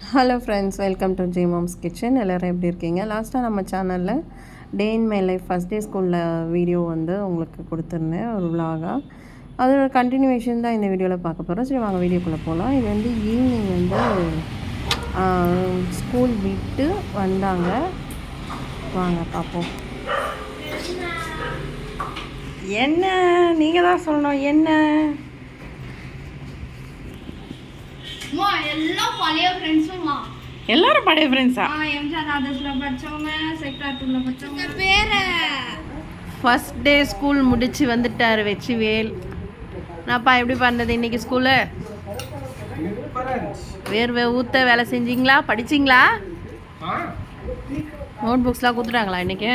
Hello friends welcome to G mom's kitchen எல்லோரும் எப்படி இருக்கீங்க? லாஸ்ட்டாக நம்ம சேனலில் day in my life first day ஸ்கூலில் வீடியோ வந்து உங்களுக்கு கொடுத்துருந்தேன் ஒரு விலாகாக அதோட கண்டினியூவேஷன் தான் இந்த வீடியோவில் பார்க்க போகிறோம் சரி வாங்க வீடியோக்குள்ளே போகலாம் இது வந்து ஈவினிங் வந்து ஸ்கூல் விட்டு வந்தாங்க. வாங்க பார்ப்போம். என்ன? நீங்கள் தான் சொல்லணும். என்ன? அம்மா எல்லாம் பழைய ஃப்ரெண்ட்ஸுமா எல்லாரும் பழைய ஃப்ரெண்ட்ஸா எம்ஜிஆர் ஆதர்ஸ்ல படிச்சவங்க செக்டர் டூல படிச்சவங்க பேர. ஃபஸ்ட் டே ஸ்கூல் முடிச்சு வந்துட்டார் வெற்றிவேல். நான்ப்பா எப்படி பண்ணது இன்னைக்கு ஸ்கூலு வேர்வை ஊத்த வேலை செஞ்சீங்களா? படிச்சிங்களா? நோட் புக்ஸ்லாம் கொடுத்துட்டாங்களா இன்னைக்கு?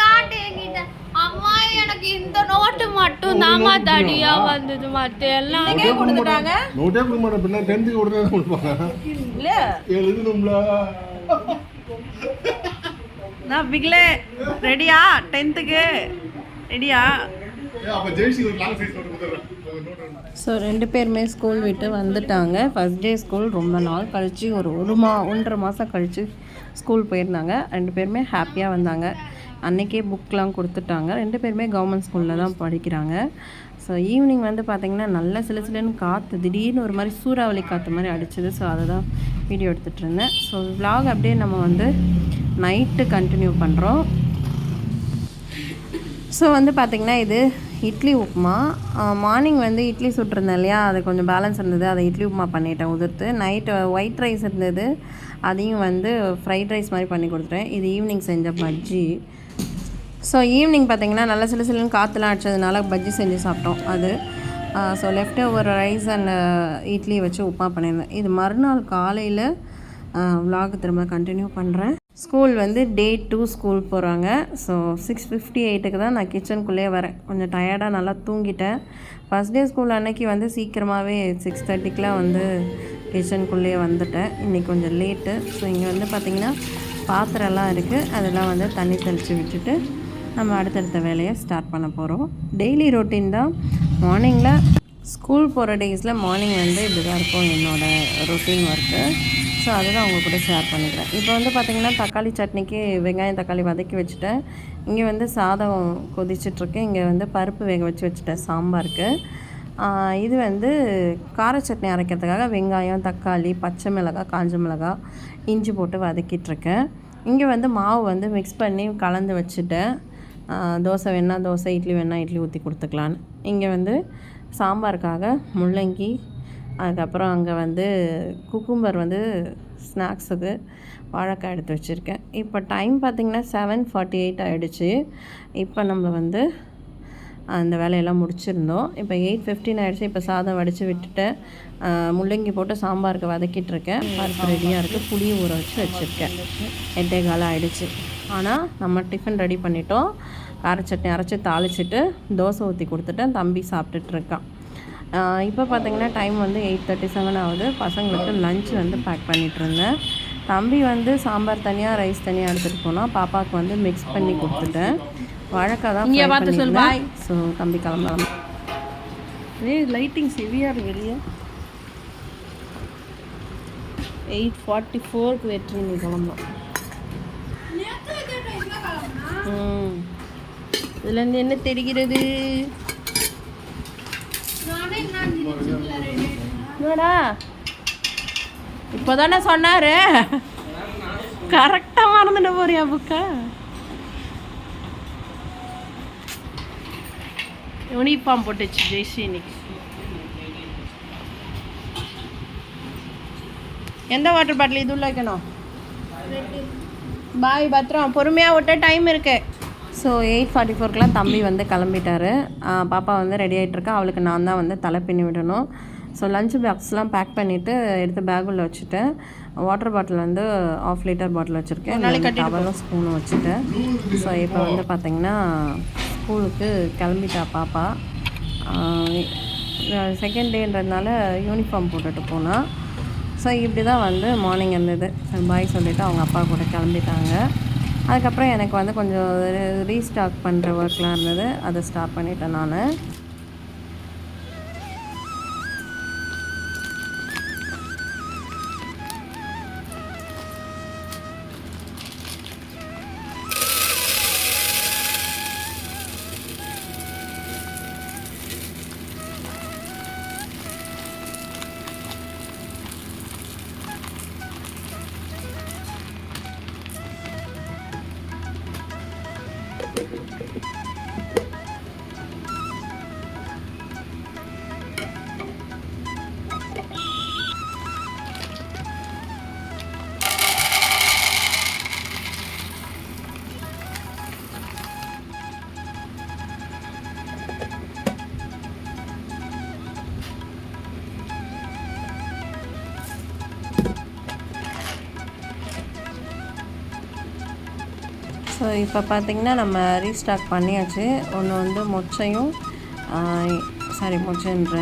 காட்டு என்கிட்ட. அம்மா எனக்கு இந்த நோட்டு மட்டும் தாமா தடியா வந்தது மத்த எல்லாம். கொடுத்துட்டாங்க. நோட்டே கொடுக்க மாட்டேன் பின்ன டென்த்துக்கு உடனே தான் கொடுப்பாங்க? இல்ல. எழுதணும்ல நான் பிக்லே ரெடியா? டென்த்துக்கு ரெடியா? ஸோ ரெண்டு பேருமே ஸ்கூல் விட்டு வந்துட்டாங்க. ஃபஸ்ட் டே ஸ்கூல் ரொம்ப நாள் கழித்து ஒரு ஒரு மா ஒன்றரை மாதம் கழித்து ஸ்கூல் போயிருந்தாங்க. ரெண்டு பேருமே ஹாப்பியாக வந்தாங்க. அன்றைக்கே புக்லாம் கொடுத்துட்டாங்க. ரெண்டு பேருமே கவர்மெண்ட் ஸ்கூலில் தான் படிக்கிறாங்க. ஸோ ஈவினிங் வந்து பார்த்திங்கன்னா நல்ல சில சிலன்னு காற்று திடீர்னு ஒரு மாதிரி சூறாவளி காற்று மாதிரி அடிச்சது. ஸோ அதை தான் வீடியோ எடுத்துகிட்டு இருந்தேன். ஸோ vlog அப்படியே நம்ம வந்து நைட்டு கண்டினியூ பண்ணுறோம் ஸோ வந்து பார்த்திங்கன்னா இது இட்லி உப்புமா. மார்னிங் வந்து இட்லி சுட்டிருந்தேன் இல்லையா? அது கொஞ்சம் பேலன்ஸ் இருந்தது. அதை இட்லி உப்புமா பண்ணிட்டேன் உதிர்த்து. நைட்டு ஒயிட் ரைஸ் இருந்தது. அதையும் வந்து ஃப்ரைட் ரைஸ் மாதிரி பண்ணி கொடுத்துட்டேன். இது ஈவினிங் செஞ்ச பஜ்ஜி. ஸோ ஈவினிங் பார்த்தீங்கன்னா நல்ல சில சிலுன்னு காற்றுலாம் அடிச்சதுனால பஜ்ஜி செஞ்சு சாப்பிட்டோம் அது. ஸோ லெஃப்ட் ஒரு ரைஸ் அண்ட் இட்லி வச்சு உப்புமா பண்ணியிருந்தேன். இது மறுநாள் காலையில் vlog திரும்ப கண்டினியூ பண்ணுறேன் ஸ்கூல் வந்து டே டூ ஸ்கூல் போகிறாங்க ஸோ சிக்ஸ் ஃபிஃப்டி எயிட்டுக்கு தான் நான் கிச்சனுக்குள்ளே வரேன். கொஞ்சம் டயர்டாக நல்லா தூங்கிட்டேன். ஃபஸ்ட் டே ஸ்கூல் அன்னைக்கு வந்து சீக்கிரமாகவே சிக்ஸ் தேர்ட்டிக்கெலாம் வந்து கிச்சனுக்குள்ளேயே வந்துட்டேன். இன்றைக்கி கொஞ்சம் லேட்டு ஸோ இங்கே வந்து பார்த்திங்கன்னா பாத்திரம்லாம் இருக்குது அதெல்லாம் வந்து தண்ணி தெளித்து விட்டுட்டு நம்ம அடுத்தடுத்த வேலையை ஸ்டார்ட் பண்ண போகிறோம் டெய்லி ரொட்டீன் தான் மார்னிங்கில் ஸ்கூல் போகிற டேஸில் மார்னிங் வந்து இப்படி தான் இருக்கும் என்னோடய ரொட்டீன் ஒர்க்கு ஸோ அதுதான் உங்கள் கூட ஷேர் பண்ணிக்கிறேன். இப்போ வந்து பார்த்திங்கன்னா தக்காளி சட்னிக்கு வெங்காயம் தக்காளி வதக்கி வச்சுட்டேன். இங்கே வந்து சாதம் கொதிச்சிட்ருக்கு இங்கே வந்து பருப்பு வேக வச்சு வச்சுட்டேன் சாம்பாருக்கு. இது வந்து கார சட்னி அரைக்கிறதுக்காக வெங்காயம் தக்காளி பச்சை மிளகாய் காஞ்ச மிளகாய் இஞ்சி போட்டு வதக்கிட்டுருக்கேன் இங்கே வந்து மாவு வந்து மிக்ஸ் பண்ணி கலந்து வச்சுட்டேன். தோசை வேணால் தோசை இட்லி வேணால் இட்லி ஊற்றி கொடுத்துக்கலான்னு இங்கே வந்து சாம்பாருக்காக முள்ளங்கி அதுக்கப்புறம் அங்கே வந்து குக்கும்பர் வந்து ஸ்நாக்ஸுக்கு வாழைக்காய் எடுத்து வச்சுருக்கேன். இப்போ டைம் பார்த்திங்கன்னா செவன் ஃபார்ட்டி எயிட் ஆகிடுச்சு இப்போ நம்ம வந்து அந்த வேலையெல்லாம் முடிச்சிருந்தோம். இப்போ எயிட் ஃபிஃப்டின் ஆகிடுச்சு இப்போ சாதம் வடித்து விட்டுட்டு முள்ளங்கி போட்டு சாம்பாருக்கு வதக்கிட்டுருக்கேன் பருப்பு ரெடியாக இருக்குது புளி ஊற வச்சு வச்சுருக்கேன். எட்டே காலம் ஆகிடுச்சு ஆனால் நம்ம டிஃபன் ரெடி பண்ணிட்டோம். கார சட்னி அரைச்சி தாளிச்சிட்டு தோசை ஊற்றி கொடுத்துட்டேன் தம்பி சாப்பிட்டுட்டு இருக்கான். ஆஹ், இப்போ பார்த்தீங்கன்னா டைம் வந்து எயிட் தேர்ட்டி செவன் ஆகுது. பசங்களுக்கு லஞ்ச் வந்து பேக் பண்ணிட்டு இருந்தேன். தம்பி வந்து சாம்பார் தனியாக ரைஸ் தனியாக எடுத்துகிட்டு போனால் பாப்பாவுக்கு வந்து மிக்ஸ் பண்ணி கொடுத்துட்டேன். வாழைக்காய் தான். ஸோ தம்பி கிளம்பலாம். ஏய் லைட்டிங் இருக்கு வெளியே எயிட் ஃபார்ட்டி ஃபோருக்கு வெற்றி நீ கிளம்பலாம் இதுலேருந்து என்ன தெரிகிறது? என்னடா? இப்போதானே சொன்னாரு. கரெக்டாக மறந்துட்டு போறியா புக்கா? யூனிஃபார்ம் போட்டுச்சு ஜெய்ஸ்ரீ இன்னைக்கு. எந்த வாட்டர் பாட்டில் இது உள்ள வைக்கணும்? பாய் பத்திரம் பொறுமையாக விட்ட டைம் இருக்கு. ஸோ எயிட் ஃபார்ட்டி ஃபோர்க்கெலாம் தம்பி வந்து கிளம்பிட்டாரு. பாப்பா வந்து ரெடி ஆகிட்டுருக்கா அவளுக்கு நான் தான் வந்து தலை பின்னி விடணும். ஸோ லஞ்ச் பாக்ஸ்லாம் பேக் பண்ணிவிட்டு எடுத்து பேக் உள்ள வச்சுட்டேன் வாட்டர் பாட்டில் வந்து ஆஃப் லிட்டர் பாட்டில் வச்சுருக்கேன். டவலும் ஸ்பூனும் வச்சுட்டேன் ஸோ இப்போ வந்து பார்த்திங்கன்னா ஸ்கூலுக்கு கிளம்பிட்டா பாப்பா. செகண்ட் டேன்றதுனால யூனிஃபார்ம் போட்டுட்டு போனா. ஸோ இப்படி தான் வந்து மார்னிங் இருந்தது. பாய் சொல்லிவிட்டு அவங்க அப்பா கூட கிளம்பிட்டாங்க. அதுக்கப்புறம் எனக்கு வந்து கொஞ்சம் ரீஸ்டாக் பண்ணுற ஒர்க்லாம் இருந்தது. அதை ஸ்டார்ட் பண்ணிட்டேன் நான். ஸோ இப்போ பார்த்திங்கன்னா நம்ம ரீஸ்டாக் பண்ணியாச்சு. ஒன்று வந்து மொச்சையும் சாரி மொச்சைன்ற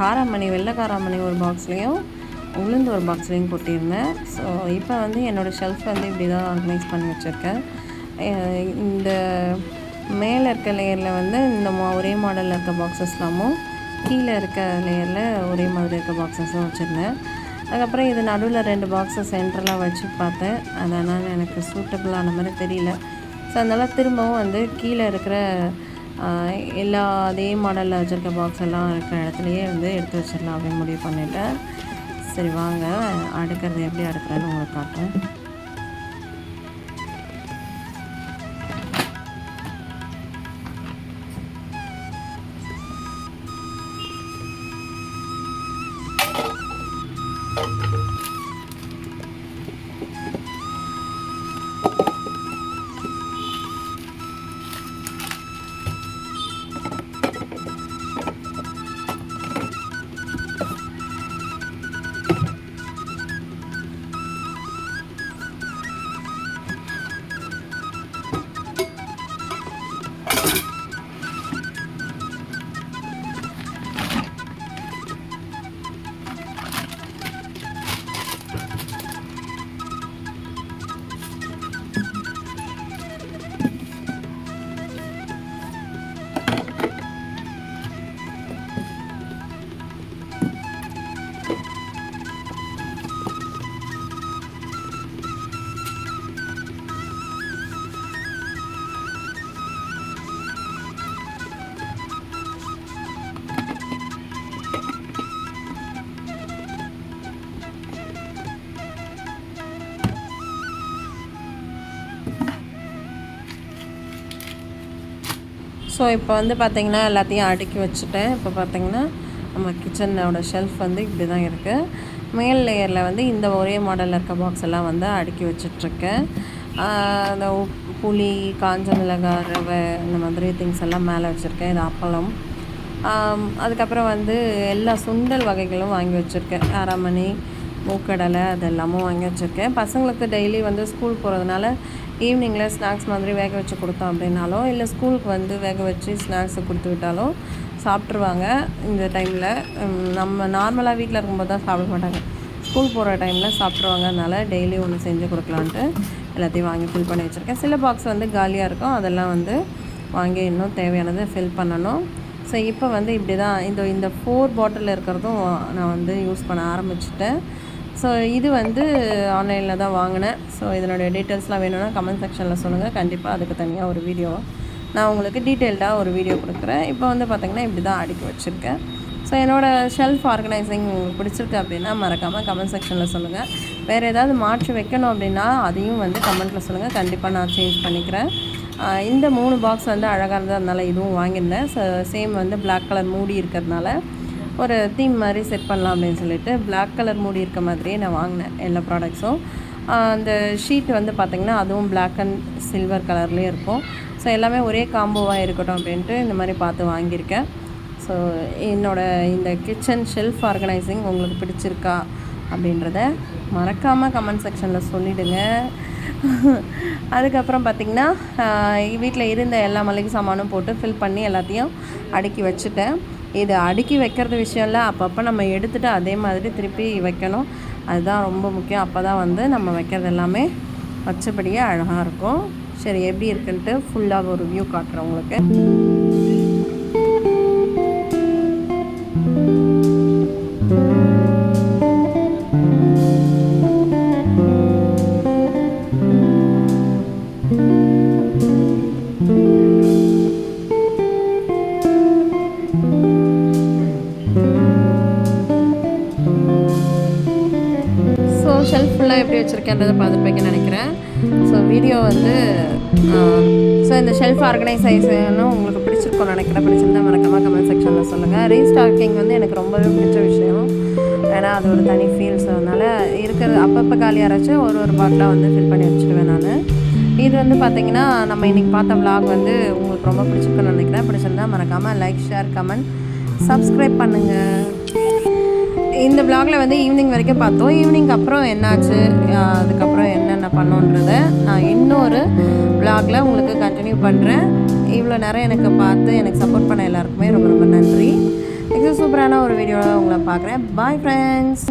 காராமணி வெள்ளை காராமணி ஒரு பாக்ஸ்லேயும் உளுந்து ஒரு பாக்ஸ்லேயும் கொட்டியிருந்தேன். ஸோ இப்போ வந்து என்னோடய ஷெல்ஃப் வந்து இப்படி தான் ஆர்கனைஸ் பண்ணி வச்சுருக்கேன். இந்த மேலே இருக்க லேயரில் வந்து இந்த மா ஒரே மாடலில் இருக்க பாக்ஸஸ்லாமும் கீழே இருக்க லேயரில் ஒரே மாதிரி இருக்க பாக்ஸஸும் வச்சுருந்தேன். அதுக்கப்புறம் இது நடுவில் ரெண்டு பாக்ஸை சென்டரலாக வச்சு பார்த்தேன். அதனால் எனக்கு சூட்டபிளான மாதிரி தெரியல. ஸோ அதனால் திரும்பவும் வந்து கீழே இருக்கிற எல்லா அதே மாடலில் வச்சுருக்க பாக்ஸ் எல்லாம் இருக்கிற இடத்துலையே வந்து எடுத்து வச்சிடலாம் அப்படின்னு முடிவு பண்ணிவிட்டேன் சரி வாங்க. அடுக்கிறது எப்படி அடுக்கிறேன்னு உங்களுக்கு காட்டுறேன். ஸோ இப்போ வந்து பார்த்திங்கன்னா எல்லாத்தையும் அடுக்கி வச்சுட்டேன். இப்போ பார்த்திங்கன்னா நம்ம கிச்சனோட ஷெல்ஃப் வந்து இப்படி தான் இருக்குது மேல் லேயரில் வந்து இந்த ஒரே மாடலில் இருக்க பாக்ஸ் எல்லாம் வந்து அடுக்கி வச்சிட்ருக்கேன். அந்த புளி காஞ்ச மிளகாய் ரவை இந்த மாதிரி திங்ஸ் எல்லாம் மேலே வச்சுருக்கேன். இது அப்பளம். அதுக்கப்புறம் வந்து எல்லா சுண்டல் வகைகளும் வாங்கி வச்சுருக்கேன். அரைமணி மூக்கடலை அது எல்லாமும் வாங்கி வச்சுருக்கேன். பசங்களுக்கு டெய்லி வந்து ஸ்கூல் போகிறதுனால ஈவினிங்கில் ஸ்நாக்ஸ் மாதிரி வேக வச்சு கொடுத்தோம் அப்படின்னாலும் இல்லை ஸ்கூலுக்கு வந்து வேக வச்சு ஸ்நாக்ஸை கொடுத்து விட்டாலும் சாப்பிட்ருவாங்க இந்த டைமில். நம்ம நார்மலாக வீட்டில் இருக்கும்போது தான் சாப்பிட மாட்டாங்க. ஸ்கூல் போகிற டைமில் சாப்பிட்ருவாங்க அதனால் டெய்லி ஒன்று செஞ்சு கொடுக்கலான்ட்டு எல்லாத்தையும் வாங்கி ஃபில் பண்ணி வச்சுருக்கேன். சில பாக்ஸ் வந்து காலியாக இருக்கும். அதெல்லாம் வந்து வாங்கி இன்னும் தேவையானதை ஃபில் பண்ணணும். ஸோ இப்போ வந்து இப்படி தான். இந்த இந்த ஃபோர் பாட்டில் இருக்கிறதும் நான் வந்து யூஸ் பண்ண ஆரம்பிச்சிட்டேன். ஸோ இது வந்து ஆன்லைனில் தான் வாங்கினேன். ஸோ இதனுடைய டீட்டெயில்ஸ்லாம் வேணும்னா கமெண்ட் செக்ஷனில் சொல்லுங்கள் கண்டிப்பாக அதுக்கு தனியாக ஒரு வீடியோ நான் உங்களுக்கு டீட்டெயில்டாக ஒரு வீடியோ கொடுக்குறேன். இப்போ வந்து பார்த்திங்கன்னா இப்படி தான் அடுக்கி வச்சுருக்கேன். ஸோ என்னோடய ஷெல்ஃப் ஆர்கனைசிங் உங்களுக்கு பிடிச்சிருக்கு அப்படின்னா மறக்காமல் கமெண்ட் செக்ஷனில் சொல்லுங்கள் வேறு ஏதாவது மாற்றி வைக்கணும் அப்படின்னா அதையும் வந்து கமெண்ட்டில் சொல்லுங்கள் கண்டிப்பாக நான் சேஞ்ச் பண்ணிக்கிறேன். இந்த மூணு பாக்ஸ் வந்து அழகாக இருந்தது அதனால் இதுவும் வாங்கியிருந்தேன். ஸோ சேம் வந்து பிளாக் கலர் மூடி இருக்கிறதுனால. ஒரு தீம் மாதிரி செட் பண்ணலாம் அப்படின்னு சொல்லிட்டு பிளாக் கலர் மூடி இருக்க மாதிரியே நான் வாங்கினேன் எல்லா ப்ராடக்ட்ஸும் அந்த ஷீட் வந்து பார்த்திங்கன்னா அதுவும் பிளாக் அண்ட் சில்வர் கலர்லேயே இருக்கும். ஸோ எல்லாமே ஒரே காம்போவாக இருக்கட்டும் அப்படின்ட்டு இந்த மாதிரி பார்த்து வாங்கியிருக்கேன். ஸோ என்னோட இந்த கிச்சன் ஷெல்ஃப் ஆர்கனைசிங் உங்களுக்கு பிடிச்சிருக்கா அப்படின்றத மறக்காமல் கமெண்ட் செக்ஷனில் சொல்லிவிடுங்க அதுக்கப்புறம் பார்த்திங்கன்னா வீட்டில் இருந்த எல்லா மளிகை சாமானும் போட்டு ஃபில் பண்ணி எல்லாத்தையும் அடுக்கி வச்சுட்டேன். இது அடுக்கி வைக்கிறது விஷயம் இல்லை அப்பப்போ நம்ம எடுத்துகிட்டு அதே மாதிரி திருப்பி வைக்கணும். அதுதான் ரொம்ப முக்கியம். அப்போ தான் வந்து நம்ம வைக்கிறது எல்லாமே வச்சபடியே அழகாக இருக்கும். சரி எப்படி இருக்குன்ட்டு ஃபுல்லாக ஒரு வியூ காட்டுறேன் உங்களுக்கு. ஸோ வீடியோ வந்து uh, ஸோ இந்த ஷெல்ஃப் ஆர்கனைசேஷனும் உங்களுக்கு பிடிச்சிருக்கோம் நினைக்கிறேன். பிடிச்சிருந்தா மறக்காமல் கமெண்ட் செக்ஷனில் சொல்லுங்கள் ரீஸ்டாக்கிங் வந்து எனக்கு ரொம்பவே பிடிச்ச விஷயம். ஏன்னா அது ஒரு தனி ஃபீல்ஸ் அதனால் இருக்கிறது அப்பப்போ காலியாராச்சு ஒரு ஒரு பாட்டிலாக வந்து ஃபில் பண்ணி வச்சுருவேன் நான். இது வந்து பார்த்தீங்கன்னா நம்ம இன்றைக்கி பார்த்த vlog வந்து உங்களுக்கு ரொம்ப பிடிச்சிருக்குன்னு நினைக்கிறேன். பிடிச்சிருந்தா மறக்காமல் லைக் ஷேர் கமெண்ட் சப்ஸ்கிரைப் பண்ணுங்கள் இந்த vlogல வந்து ஈவினிங் வரைக்கும் பார்த்தோம். ஈவினிங் அப்புறம் என்னாச்சு? அதுக்கப்புறம் என்னென்ன பண்ணோன்றத நான் இன்னொரு vlogல உங்களுக்கு கண்டினியூ பண்ணுறேன் இவ்வளோ நேரம் எனக்கு பார்த்து எனக்கு சப்போர்ட் பண்ண எல்லாருக்குமே ரொம்ப ரொம்ப நன்றி. நெக்ஸ்ட் சூப்பரான ஒரு வீடியோவில் உங்களை பார்க்குறேன். Bye friends